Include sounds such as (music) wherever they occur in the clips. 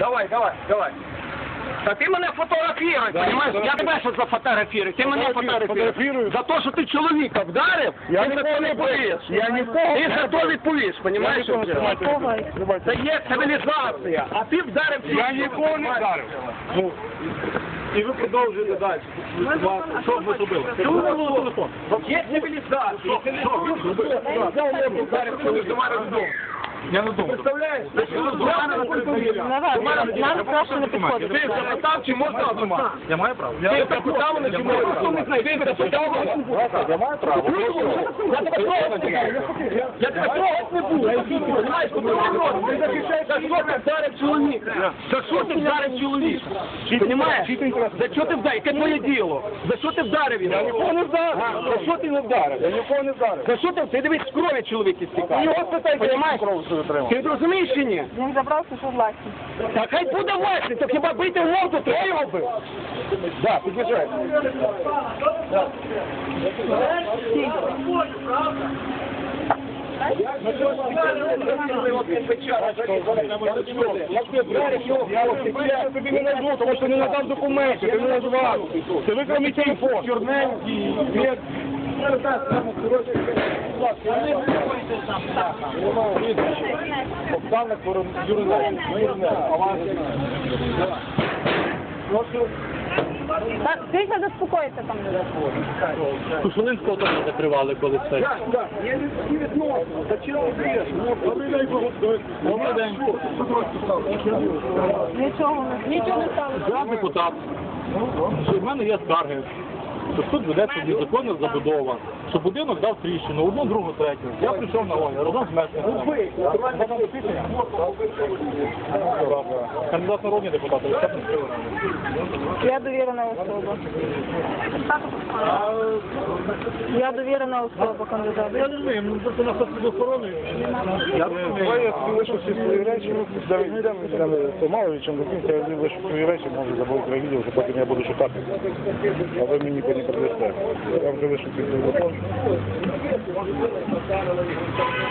Давай, давай, давай. Та ти мене фотографіруй, Да? Я тебе що зафотографірую, ти мене фотографіруєш. За те, що ти чоловіка вдарив, Я ти за то не відповіш. Я нікого Ти не за то відповіш, не знімаю. Це є цивілізація, а ти вдарив Я нікого не вдарив. Ну, і ви продовжуєте далі. Що ви зробили? Чому не телефон? Є цивілізація. Що? Що? Взяв мене, вдарив чоловіка, до мене додому. Я не думаю. Представляєш? Нам страшно не підходить. Ти запитав, чи можна автомат? Я маю право. Ти запитав чи можна? Ти запитав? Я маю право. Я тебе трогати не буду. Я тебе трогати не буду. Знаєш, ти захищаєш, за що ти вдарив чоловіка? За що ти вдарив чоловіка? Понімаєш? За що ти вдарив? Яке твоє діло? За що ти вдарив його? Я нікого не вдарив. За що ти не вдарив? Я нікого не вдарив. За що ти? Ти дивись, крові чоловік істікає. Його спитай, понімаєш? Кров свою. Ти розумієш чи ні? Він забрав, що власність. Та хай буде власне, то хіба бити в морду, то я його бив. Да, під'їжджай. Я тобі не назву, тому що не надав документи, ти не назвав. Ти викрав мій телефон. Чорненький, Оксана Юринець. Так, тихо заспокоїться там люди. Кушулинського теж закривали колись це. Я не відносно. Зачем ти Добрий день. Нічого не нічого не сталося. Я депутат. В мене є скарги. Що тут ведеться незаконна забудова, що будинок дав тріщину, одну, другу, третю. Я прийшов на огляд, разом з мешканцями. Кандидат народні депутати. Я довірена особа. Я довірена особа кандидата. Я не знаю, ну просто нас тут охорони. Я Я лишу всі свої речі, то мало чому до кінця, я лишу свої речі, можу забути відео, що потім я буду шукати. А ви мені не подасте. Я вже лишу свій телефон. Тому що це працює запис.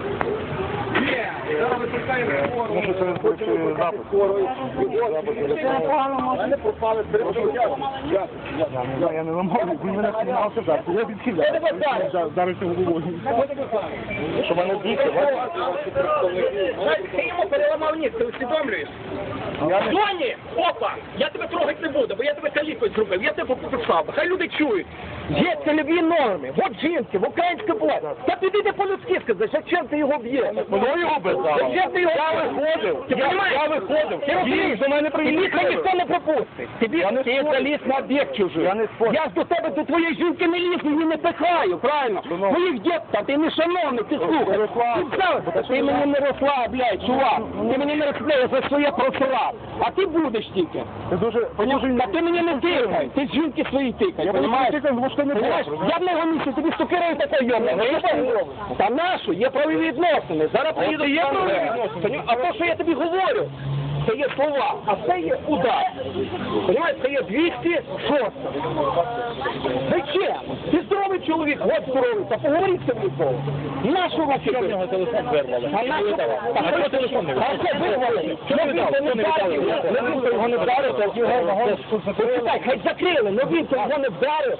Це непогано може. Я, не ламав, він мене знімав сказати. Я відхиляю. Зараз цього головою. Що мене бійся, Ти йому переламав ніс, ти усвідомлюєш? Доні, опа, я тебе трогати не буду, бо я тебе калікою зробив, я тебе пописав, хай люди чують. Є цільові норми, от жінки, в українська влада. Та підійди по-людськи сказати, зачем ти його б'єш? Воно його бездало. Ти його Я виходив. Ти Я- я виходив. Ти розумієш, до мене приїхав. Тобі ніхто не пропустить. Тобі Я не ти спорю. заліз на об'єкт чужий. Я не спорю. Я ж до тебе, до твоєї жінки не лізу, її не пихаю, правильно? Шановний. Твоїх дітей, ти не шановний, ти слухай. Ти взяв, ти мені не розслабляй, чувак. Ти мені не розслабляй, я за своє просрав. А ти будеш тільки. Ти дуже... Та ти мені не тикай, ти жінки свої тикай, не Понимаєш? Я в нього місці, тобі стукираю таке йомне. Та нашу, є правові відносини. Зараз приїду, є правові А то, що я тобі говорю, це є слова, а це є удар. Понимаєш, це є 206. Зачем? Ти здоровий чоловік, от здоровий, та поговоріть з цим ніколи. Нашу руки Що в нього телефон вирвали? а нашу... А телефон не А вирвали? що вирвали? Чого не він не вдарив, не він його не вдарив, то його Почекай, хай закрили, не він його не вдарив.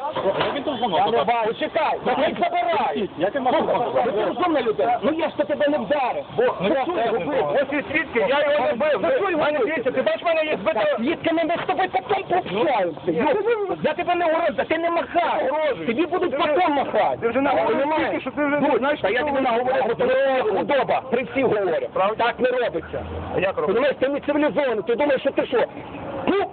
Він телефон Я не бачу, чекай, хай забирай. Я тебе можу ну ти розумна людина, ну я ж то тебе не вдарив. Бо Ну, я тебе робив? Ось і свідки, я його не бив. За що його не бив? Ти бачиш, в мене є збита. Звідки ми з тобою потім пообщаємося. Йо, Я тебе не угрожую, ти не махай. Тобі будуть потім махати. Ти вже наговорив що ти вже Ну, знаєш, Та я тобі наговорив, бо це худоба, при всіх говорю. Так не робиться. А як робиться? Ти не цивілізований, ти думаєш, що ти що? Ну,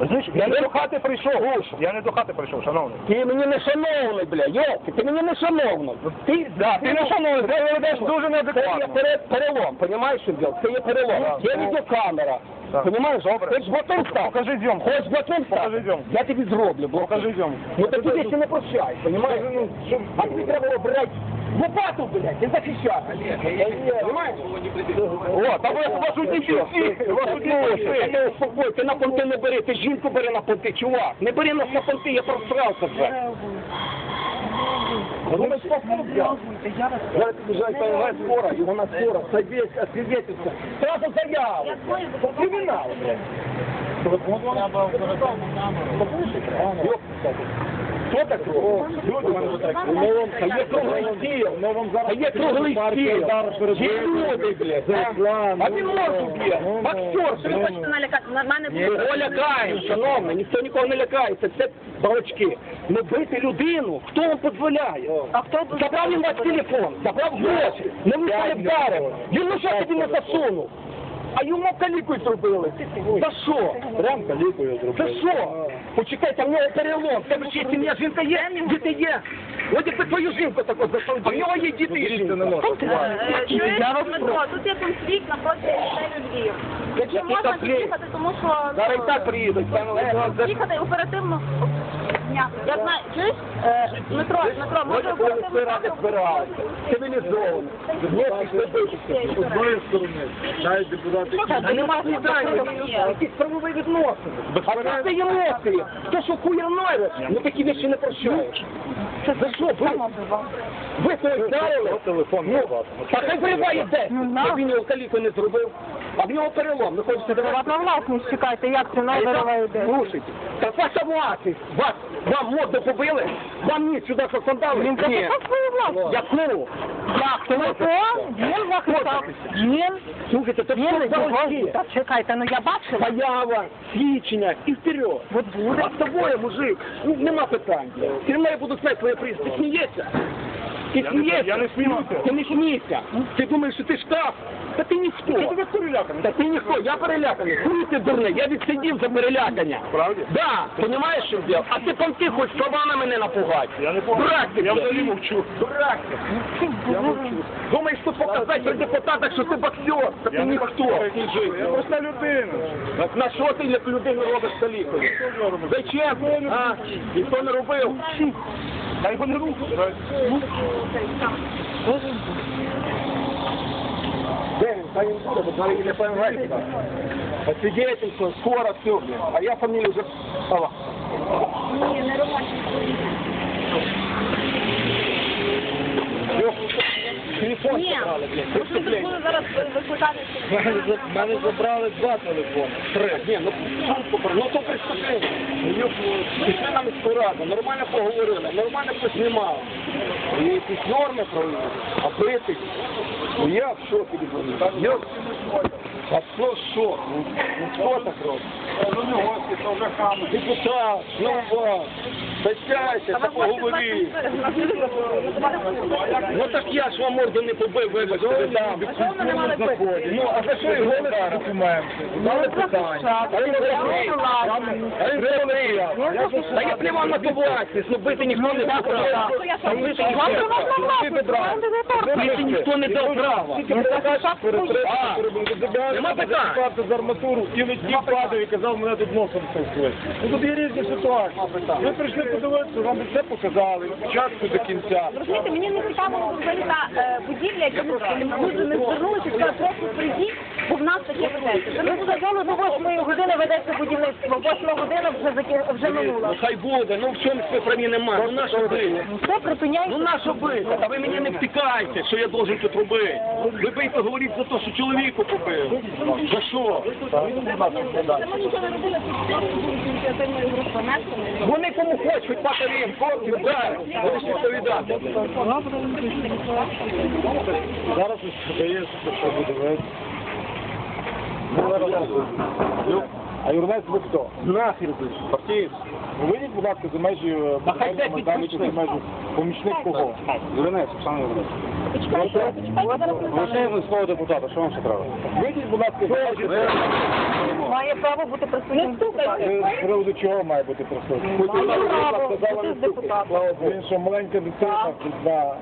Знаєш, я не до хати прийшов. Я не до хати прийшов, шановний. ти мені не шановний, бля, йоки, ти мені не шановний. Ти, да, ти не шановний, ти ведеш дуже неадекватно. Це є пере- перелом, понімаєш, що діло? Це є перелом. Є відеокамера. Так. Понімаєш? Добре. Хоч блокнот став. Покажи зйомку. Хоч блокнот став. Покажи зйомку. Я тобі зроблю блокнот. Покажи зйомку. Ну так тобі ще не прощай, понімаєш? А тобі треба було брати лопату, блядь, і захищати. Понімаєш? О, та ви вас не всі, вас тут не всі. Ти на понти не бери, ти жінку бери на понти, чувак. Не бери нас на понти, я просрав тебе. Думаєш, попав взяв? Зараз під'їжджає ПНВ скоро, і вона скоро, садись, освідетельство. Сразу заяву. Кримінал, блядь. Хто так робить? Люди, а є круглий стіл, а є круглий стіл. Люди, блядь. А він морду б'є. Актер, Ви хочете налякати? На мене. Кого лякаємо, шановний, ніхто нікого не лякається, це балачки. Не бити людину, хто вам дозволяє? А хто? Забрав він ваш телефон, забрав гроші, не влучали вдарив. Він нічого собі не засунув. А йому калікою зробили. За що? Прям калікою За зробили. що? Почекайте, в нього перелом. В тебе ще сім'я, жінка є, діти є. От якби твою жінку таку засунути, а в нього є діти і жінка. Е, Чуєш, Дмитро, тут є конфлікт напроти дітей Львів. Якщо можна під'їхати, тому що... Зараз і так приїдуть. Їхати оперативно. Я знаю, чуєш, Е, Дмитро, Дмитро, може коли оперативно... ради збираються. Цивілізовано. З одної сторони, навіть депутати. А нема питань, якісь правові відносини. А просто емоції. Хто що хуєрною, ну такі речі не прощають. За що ви? Ви то вдарили? Телефон Ну, та хай вириває де. Щоб він його каліку не зробив. А в нього перелом. Ви хочете давати? Приватна власність, чекайте, як це номерова йде? Слушайте, та ваша власність. Вас, вам морду побили? Вам ні, сюди що сандали? Він захистав свою власність. Яку? Як? Не Хто? Він захистав. Він? Слухайте, це Він все його... залишки. Та чекайте, ну я бачила. Заява, свідчення і вперед. От буде. А з тобою, мужик, ну нема питань. Тюрма я буду знати твоє прізвище. Ти смієшся? Ти смієшся? я не сміюся. Ти не смійся. Ти думаєш, що ти шкаф? Та ти ніхто. Ти тебе переляканий. Та ти ніхто, я переляканий. Хуй ти дурне, я відсидів за перелякання. Правді? Да, понімаєш, що діло? А ти понти хоч словами мене напугати. Я не помню. Дурак ти, Я блядь. взагалі мовчу. Дурак ти. Я мовчу. Думаєш, що показати при депутатах, що ти боксер? Та ти Я не ніхто. боксер, Я просто людина. Так на що ти як людину робиш калікою? Зачем? А, ніхто не робив. Та його не рухай. Де він? Та він буде, бо зараз не пам'ятаю. Освидетельство, скоро все. А я фамілію вже... Алло. Йо, Телефон Ні, тому що зараз (laughs) викликати. Мене забрали два телефони. Три. Ні, ну, ну то. Ну, Пішли на міську раду, нормально поговорили, нормально познімали. І якісь норми провели. А бити, ну я в шокі. Я... А що шок? Ну, ну хто так робить? Ну не гості, то вже хам. Депутат, ну вас. Сядьте, та поговори. Ну так я ж вам морду не побив, вибачте, ви там. Ну, а за що його Документи. Дали питання. А він говорив. А він говорив. Та я плював на ту власність, ну бити ніхто не дав права. Та бити ніхто не дав права. Бити ніхто не дав права. А, Нема питань. Ставте з арматуру і летів падав і казав, мене тут носом толкли. Ну тут є різні ситуації. Ви прийшли подивитися, вам все показали, від початку до кінця. Розумієте, мені не цікаво взагалі та е, будівля, яка дуже не звернулися, сказали, просто прийдіть, бо в нас таке ведеться. Ми сказали, до 8 години ведеться будівництво, 8 година вже, заки- вже минула. Ну хай буде, ну в чому ви про мене нема, ну на що бити? Ну все, припиняйте. Ну на що бити? Та ви мені не втикайте, що я должен тут робити. Ви бийте, говоріть за те, що чоловіку побив. За що? Ми нічого не робили, просто були ініціативною групою мешканців. Вони кому хочуть, хоч патарі, хлопці, вдарять. Будеш відповідати. Зараз здається, що буде. А Юрнець ви хто? Нахер ви. Партієць. Вийдіть, будь ласка, за межі е, А хай де Майдану, чи за підписник? помічник кого? Юрнець, Оксана Юрнець. Почекайте, Лише депутата, що вам ще треба? Вийдіть, будь ласка, за межі. Має право бути присутнім. Е, З приводу чого має бути присутній? Має право бути депутат. Він що, маленька дитина, да.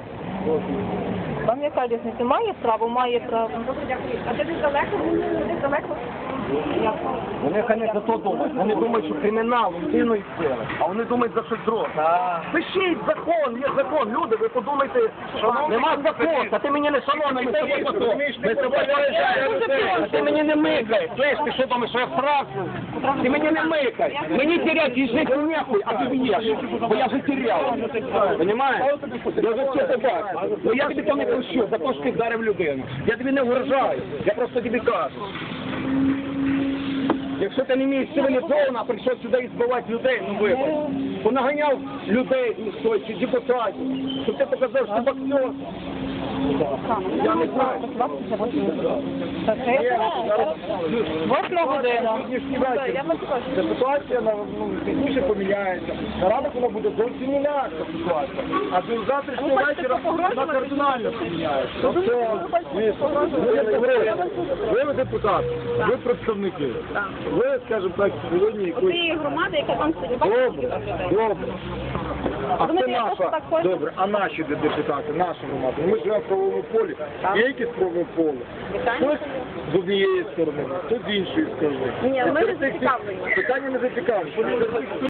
Вам яка різниця? Має право, має право. А ти десь далеко? Десь далеко? Вони хай не за то думають. Вони думають, що кримінал, людину і сили. А вони думають за щось друге. Пишіть закон, є закон. Люди, ви подумайте, що нема закону. Та ти мені не шановний, ми з тобою потом. Ми з тобою порішаємо. Ти мені не микай. Слиш, ти що думаєш, що я вправся? Ти мені не микай. Мені терять і жити нехуй, а тобі є. Бо я вже теряв. Понімаєш? Я вже все це бачу. Ну я тобі то не за те, що ти вдарив людину. Я тобі не вражаю. Я просто тобі кажу. Якщо ти не вмієш цивілізовано, а прийшов сюди і збивати людей, ну вибач. Понаганяв людей міської чи депутатів, щоб ти показав, що ти боксер. Я не знаю. Восьма година. Ситуація на ну, пізніше поміняється. На ранок вона буде зовсім інакша ситуація. А до завтрашнього вечора вона кардинально поміняється. Ви, депутат, ви представники. Ви, скажімо так, сьогодні якусь Цієї громади, яка там сидить. Добре, добре. А це наша, добре, а наші де депутати, наша громада. Ми живемо в правовому полі. Є якісь правове поле? Хтось з однієї сторони, хтось з іншої сторони. Ні, ми не зацікавлені. Питання не зацікавлені.